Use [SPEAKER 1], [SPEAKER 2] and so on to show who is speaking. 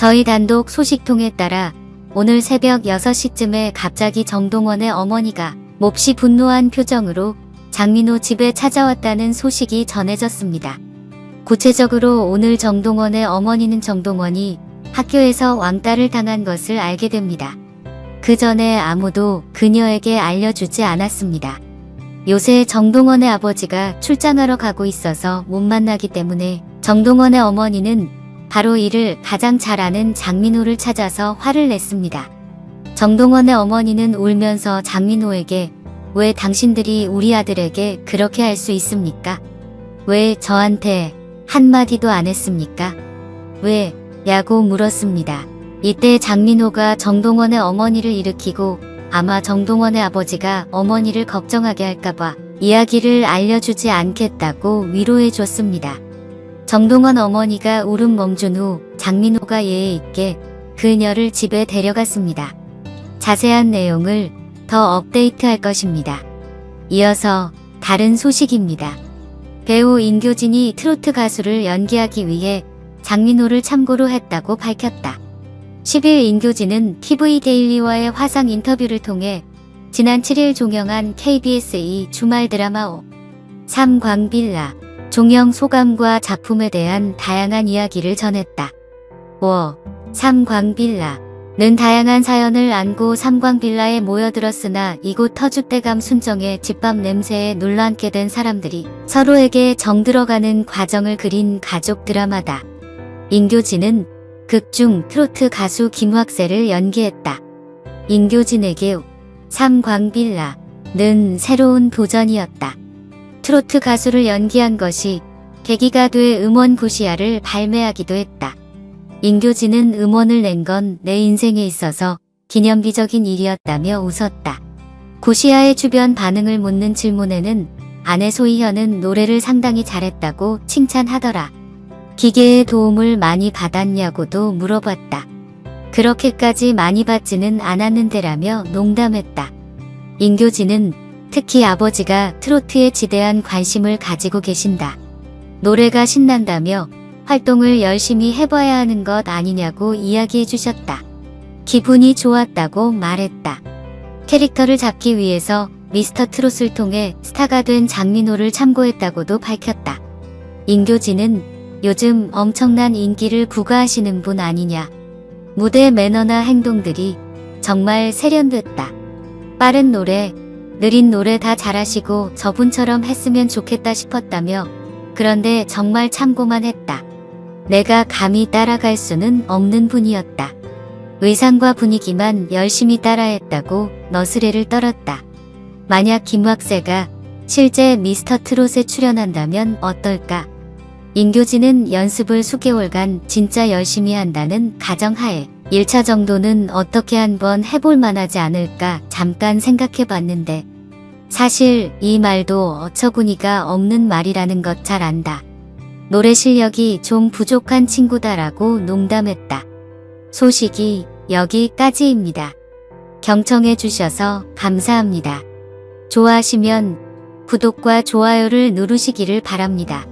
[SPEAKER 1] 저희 단독 소식통에 따라 오늘 새벽 6시쯤에 갑자기 정동원의 어머니가 몹시 분노한 표정으로 장민호 집에 찾아왔다는 소식이 전해졌습니다. 구체적으로 오늘 정동원의 어머니는 정동원이 학교에서 왕따를 당한 것을 알게 됩니다. 그 전에 아무도 그녀에게 알려주지 않았습니다. 요새 정동원의 아버지가 출장하러 가고 있어서 못 만나기 때문에 정동원의 어머니는 바로 이를 가장 잘 아는 장민호를 찾아서 화를 냈습니다. 정동원의 어머니는 울면서 장민호에게 왜 당신들이 우리 아들에게 그렇게 할 수 있습니까? 왜 저한테 한마디도 안 했습니까? 왜? 야고 물었습니다. 이때 장민호가 정동원의 어머니를 일으키고 아마 정동원의 아버지가 어머니를 걱정하게 할까봐 이야기를 알려주지 않겠다고 위로해 줬습니다. 정동원 어머니가 울음 멈춘 후 장민호가 예의 있게 그녀를 집에 데려갔습니다. 자세한 내용을 더 업데이트할 것입니다. 이어서 다른 소식입니다. 배우 인교진이 트로트 가수를 연기하기 위해 장민호를 참고로 했다고 밝혔다. 10일 인교진은 TV 데일리와의 화상 인터뷰를 통해 지난 7일 종영한 KBS 2 주말 드라마 5 삼광빌라 종영 소감과 작품에 대한 다양한 이야기를 전했다. 5. 삼광빌라는 다양한 사연을 안고 삼광빌라에 모여들었으나 이곳 터줏대감 순정의 집밥 냄새에 눌러앉게 된 사람들이 서로에게 정들어가는 과정을 그린 가족 드라마다. 인교진은 극중 트로트 가수 김학세를 연기했다. 인교진에게 삼광빌라는 새로운 도전이었다. 트로트 가수를 연기한 것이 계기가 돼 음원 구시아를 발매하기도 했다. 인교진은 음원을 낸 건 내 인생에 있어서 기념비적인 일이었다며 웃었다. 구시아의 주변 반응을 묻는 질문에는 아내 소희현은 노래를 상당히 잘했다고 칭찬하더라. 기계의 도움을 많이 받았냐고도 물어봤다. 그렇게까지 많이 받지는 않았는데라며 농담했다. 인교진은 특히 아버지가 트로트에 지대한 관심을 가지고 계신다. 노래가 신난다며 활동을 열심히 해봐야 하는 것 아니냐고 이야기해 주셨다. 기분이 좋았다고 말했다. 캐릭터를 잡기 위해서 미스터 트롯을 통해 스타가 된 장민호를 참고했다고도 밝혔다. 인교진은 요즘 엄청난 인기를 부과하시는 분 아니냐. 무대 매너나 행동들이 정말 세련됐다. 빠른 노래, 느린 노래 다 잘하시고 저분처럼 했으면 좋겠다 싶었다며 그런데 정말 참고만 했다. 내가 감히 따라갈 수는 없는 분이었다. 의상과 분위기만 열심히 따라했다고 너스레를 떨었다. 만약 김학세가 실제 미스터 트롯에 출연한다면 어떨까? 인교진은 연습을 수개월간 진짜 열심히 한다는 가정하에 1차 정도는 어떻게 한번 해볼 만하지 않을까 잠깐 생각해 봤는데 사실 이 말도 어처구니가 없는 말이라는 것 잘 안다. 노래 실력이 좀 부족한 친구다라고 농담했다. 소식이 여기까지입니다. 경청해 주셔서 감사합니다. 좋아하시면 구독과 좋아요를 누르시기를 바랍니다.